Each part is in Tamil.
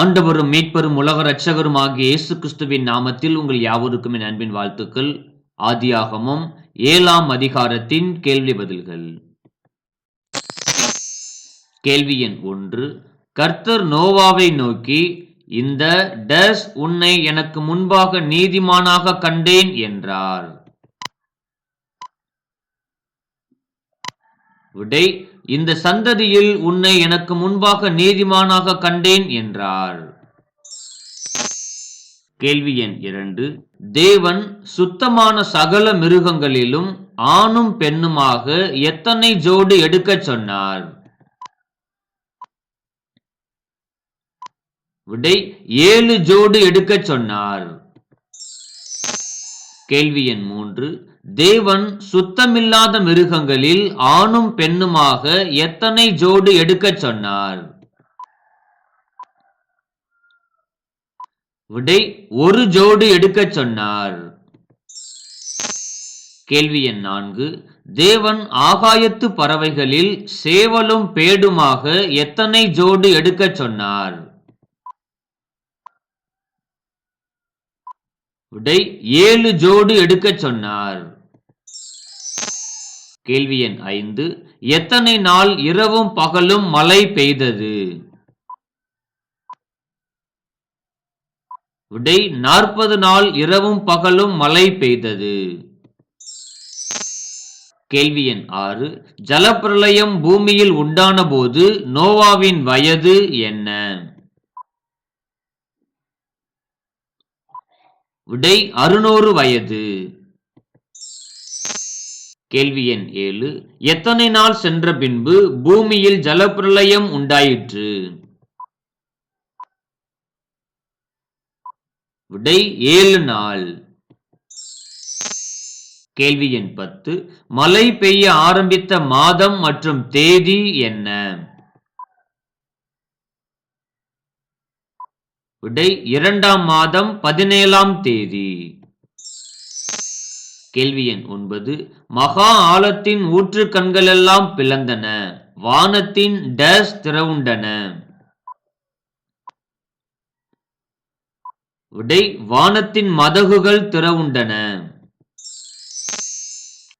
ஆண்டவரும் மீட்பரும் உலக ரட்சகரும் ஆகிய இயேசு கிறிஸ்துவின் நாமத்தில் உங்கள் யாவருக்கும் என் அன்பின் வாழ்த்துக்கள். ஆதியாகமும் ஏழாம் அதிகாரத்தின் கேள்வி பதில்கள். கேள்வி எண் ஒன்று. கர்த்தர் நோவாவை நோக்கி இந்த டஸ் உன்னை எனக்கு முன்பாக நீதிமானாக கண்டேன் என்றார். விடை இந்த சந்ததியில் உன்னை எனக்கு முன்பாக நீதிமானாக கண்டேன் என்றார். கேள்வி எண் இரண்டு. தேவன் சுத்தமான சகல மிருகங்களிலும் ஆணும் பெண்ணுமாக எத்தனை ஜோடு எடுக்கச் சொன்னார்? விடை ஏழு ஜோடு எடுக்கச் சொன்னார். கேள்வி எண் மூன்று. தேவன் சுத்தமில்லாத மிருகங்களில் ஆணும் பெண்ணுமாக எத்தனை ஜோடு எடுக்கச் சொன்னார்? விடை ஒரு ஜோடு எடுக்கச் சொன்னார். கேள்வி எண் நான்கு. தேவன் ஆகாயத்து பறவைகளில் சேவலும் பேடுமாக எத்தனை ஜோடு எடுக்கச் சொன்னார்? விடை ஏழு ஜோடு எடுக்கச் சொன்னார். கேள்வி எண் ஐந்து. எத்தனை நாள் இரவும் பகலும் மழை பெய்தது? விடை நாற்பது நாள் இரவும் பகலும் மழை பெய்தது. கேள்வி எண் ஆறு. ஜலப்பிரளயம் பூமியில் உண்டான போது நோவாவின் வயது என்ன? விடை அறுநூறு வயது. கேள்வி எண் ஏழு. எத்தனை நாள் சென்ற பின்பு பூமியில் ஜலப்பிரளயம் உண்டாயிற்று? விடை ஏழு நாள். கேள்வி எண் பத்து. மழை பெய்ய ஆரம்பித்த மாதம் மற்றும் தேதி என்ன? விடை இரண்டாம் மாதம் பதினேழாம் தேதி. கேள்வி எண் ஒன்பது. மகா ஆழத்தின் ஊற்று கண்களெல்லாம் பிளந்தன. வானத்தின் டேஸ் திறவுண்டன. விடை வானத்தின் மதகுகள் திறவுண்டன.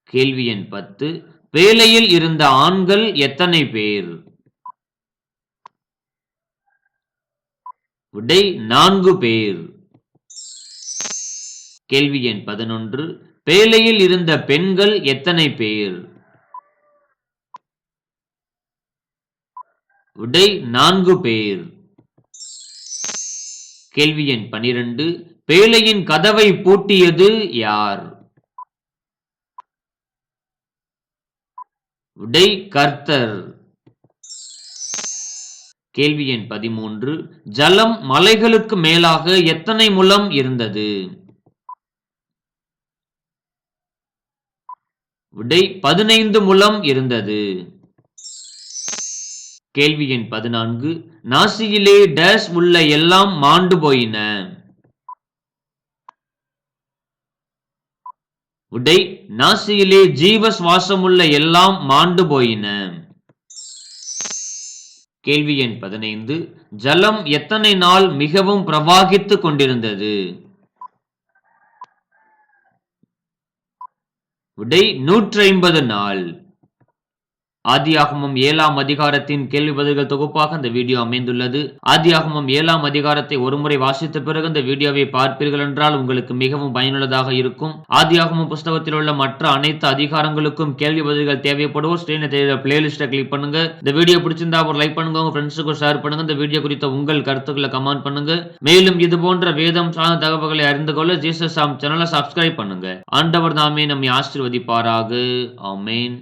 கேள்வி எண் பத்து. வேலையில் இருந்த ஆண்கள் எத்தனை பேர்? விடை நான்கு பேர். கேள்வி எண் பதினொன்று. பேலையில் இருந்த பெண்கள் எத்தனை பேர்? விடை நான்கு பேர். கேள்வி எண் பனிரெண்டு. பேலையின் கதவை பூட்டியது யார்? விடை கர்த்தர். கேள்வி எண் பதிமூன்று. ஜலம் மலைகளுக்கு மேலாக எத்தனை முலம் இருந்தது? விடை பதினைந்து முலம் இருந்தது. கேள்வி எண் பதினான்கு. நாசியிலே டேஷ் உள்ள எல்லாம் மாண்டு போயின. விடை நாசியிலே ஜீவ சுவாசமுள்ள எல்லாம் மாண்டு போயின. கேள்வி எண் பதினைந்து. ஜலம் எத்தனை நாள் மிகவும் பிரவாகித்துக் கொண்டிருந்தது? விடை நூற்றி ஐம்பது நாள். ஆதியாகமம் ஏழாம் அதிகாரத்தின் கேள்வி பதில்கள் தொகுப்பாக இந்த வீடியோ அமைந்துள்ளது. ஆதியாகமம் ஏழாம் அதிகாரத்தை ஒருமுறை வாசித்த பிறகு இந்த வீடியோவை பார்ப்பீர்கள் என்றால் உங்களுக்கு மிகவும் பயனுள்ளதாக இருக்கும். ஆதியாகமம் புஸ்தகத்தில் உள்ள மற்ற அனைத்து அதிகாரங்களுக்கும் கேள்வி பதில்கள் தேவைப்படுவோம் ஸ்கிரீனை தெரியுற பிளேலிஸ்ட்டை கிளிக் பண்ணுங்க. இந்த வீடியோ பிடிச்சிருந்தா ஒரு லைக் பண்ணுங்க. உங்க ஃப்ரெண்ட்ஸுக்கும் ஷேர் பண்ணுங்க. இந்த வீடியோ குறித்த உங்கள் கருத்துக்களை கமெண்ட் பண்ணுங்க. மேலும் இது போன்ற வேதம் சார்ந்த தகவல்களை அறிந்து கொள்ள ஜீசஸ் சாம் சேனலை சப்ஸ்கிரைப் பண்ணுங்க. ஆண்டவர் தாமே நம்மை ஆசீர்வதிப்பாராக. ஆமேன்.